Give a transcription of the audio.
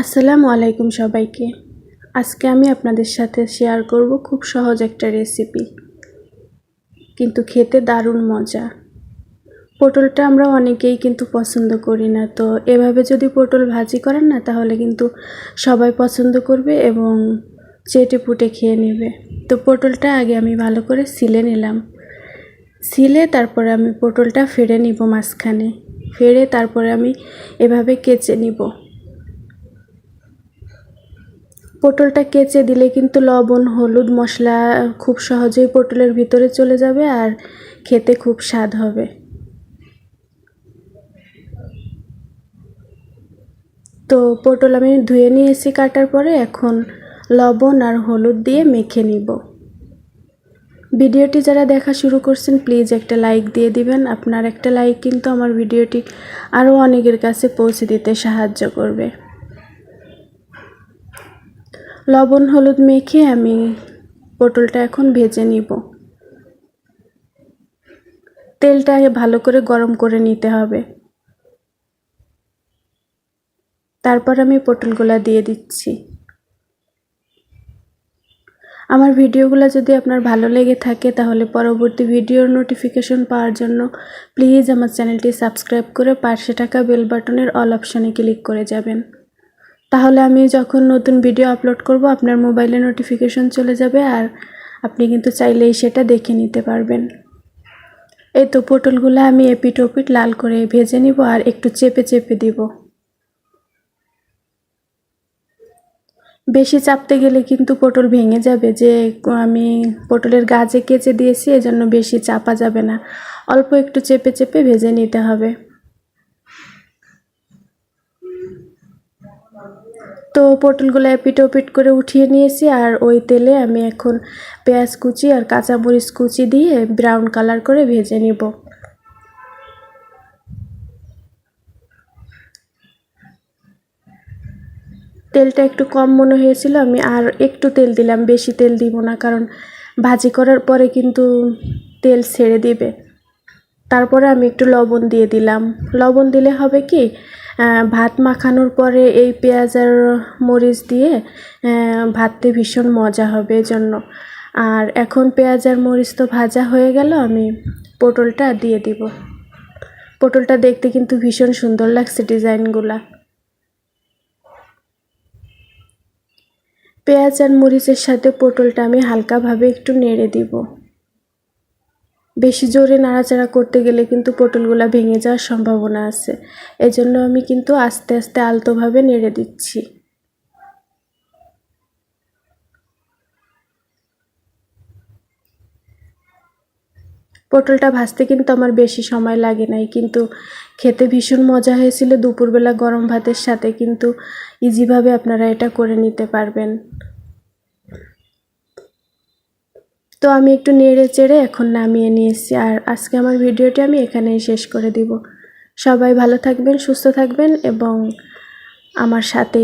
আসসালামু আলাইকুম সবাইকে। আজকে আমি আপনাদের সাথে শেয়ার করব খুব সহজ একটা রেসিপি কিন্তু খেতে দারুণ মজা। পটলটা আমরা অনেকেই কিন্তু পছন্দ করি না, তো এভাবে যদি পটল ভাজি করেন না, তাহলে কিন্তু সবাই পছন্দ করবে এবং চেটে পুটে খেয়ে নেবে। তো পটলটা আগে আমি ভালো করে সিলে নিলাম। সিলে তারপরে আমি পটলটা ফেড়ে নিব মাঝখানে। ফেড়ে তারপরে আমি এভাবে কেচে নিব। পটলটা কেচে দিলে কিন্তু লবণ, হলুদ মশলা খুব সহজেই পটলের ভিতরে চলে যাবে আর খেতে খুব স্বাদ হবে। তো পটল আমি ধুয়ে নিয়েছি কাটার পরে এখন লবণ আর হলুদ দিয়ে মেখে নিব। ভিডিওটি যারা দেখা শুরু করছেন, প্লিজ একটা লাইক দিয়ে দিবেন। আপনার একটা লাইক কিন্তু আমার ভিডিওটি আরও অনেকের কাছে পৌঁছে দিতে সাহায্য করবে। লবণ, হলুদ মেখে আমি পটলটা এখন ভেজে নিব। তেলটা ভালো করে গরম করে নিতে হবে। তারপর আমি পটলগুলা দিয়ে দিচ্ছি। আমার ভিডিওগুলো যদি আপনার ভালো লেগে থাকে, তাহলে পরবর্তী ভিডিওর নোটিফিকেশন পাওয়ার জন্য প্লিজ আমার চ্যানেলটি সাবস্ক্রাইব করে পাশে থাকা বেল বাটনের অল অপশানে ক্লিক করে যাবেন। তাহলে আমি যখন নতুন ভিডিও আপলোড করব, আপনার মোবাইলে নোটিফিকেশন চলে যাবে আর আপনি কিন্তু চাইলেই সেটা দেখে নিতে পারবেন। এই তো পটলগুলো আমি এপিট ওপিট লাল করে ভেজে নিব আর একটু চেপে চেপে দিব। বেশি চাপতে গেলে কিন্তু পটল ভেঙে যাবে। যে আমি পটলের গাছে কেচে দিয়েছি, এজন্য বেশি চাপা যাবে না। অল্প একটু চেপে চেপে ভেজে নিতে হবে। তো পটলগুলো এপিট ওপিট করে উঠিয়ে নিয়েছি আর ওই তেলে আমি এখন পেঁয়াজ কুচি আর কাঁচামরিচ কুচি দিয়ে ব্রাউন কালার করে ভেজে নিব। তেলটা একটু কম মনে হয়েছিল, আমি আর একটু তেল দিলাম, বেশি তেল দিব না, কারণ ভাজি করার পরে কিন্তু তেল ছেড়ে দিবে। তারপরে আমি একটু লবণ দিয়ে দিলাম। লবণ দিলে হবে কি ভাত মাখানোর পরে এই পেঁয়াজ আর মরিচ দিয়ে ভাততে ভীষণ মজা হবে এজন্য আর এখন পেঁয়াজ আর মরিচ তো ভাজা হয়ে গেল, আমি পটলটা দিয়ে দিব। পটলটা দেখতে কিন্তু ভীষণ সুন্দর লাগছে ডিজাইনগুলা। পেঁয়াজ আর মরিচের সাথে পটলটা আমি হালকাভাবে একটু নেড়ে দিব। বেশি জোরে নাড়াচাড়া করতে গেলে কিন্তু পটলগুলা ভেঙে যাওয়ার সম্ভাবনা আছে। এজন্য আমি কিন্তু আস্তে আস্তে আলতোভাবে নেড়ে দিচ্ছি। পটলটা ভাজতে কিন্তু আমার বেশি সময় লাগে নাই, কিন্তু খেতে ভীষণ মজা হয়েছিল। দুপুরবেলা গরম ভাতের সাথে কিন্তু ইজিভাবে আপনারা এটা করে নিতে পারবেন। তো আমি একটু নেড়ে চেড়ে এখন নামিয়ে নিয়েছি। আর আজকে আমার ভিডিওটি আমি এখানেই শেষ করে দিব। সবাই ভালো থাকবেন, সুস্থ থাকবেন এবং আমার সাথে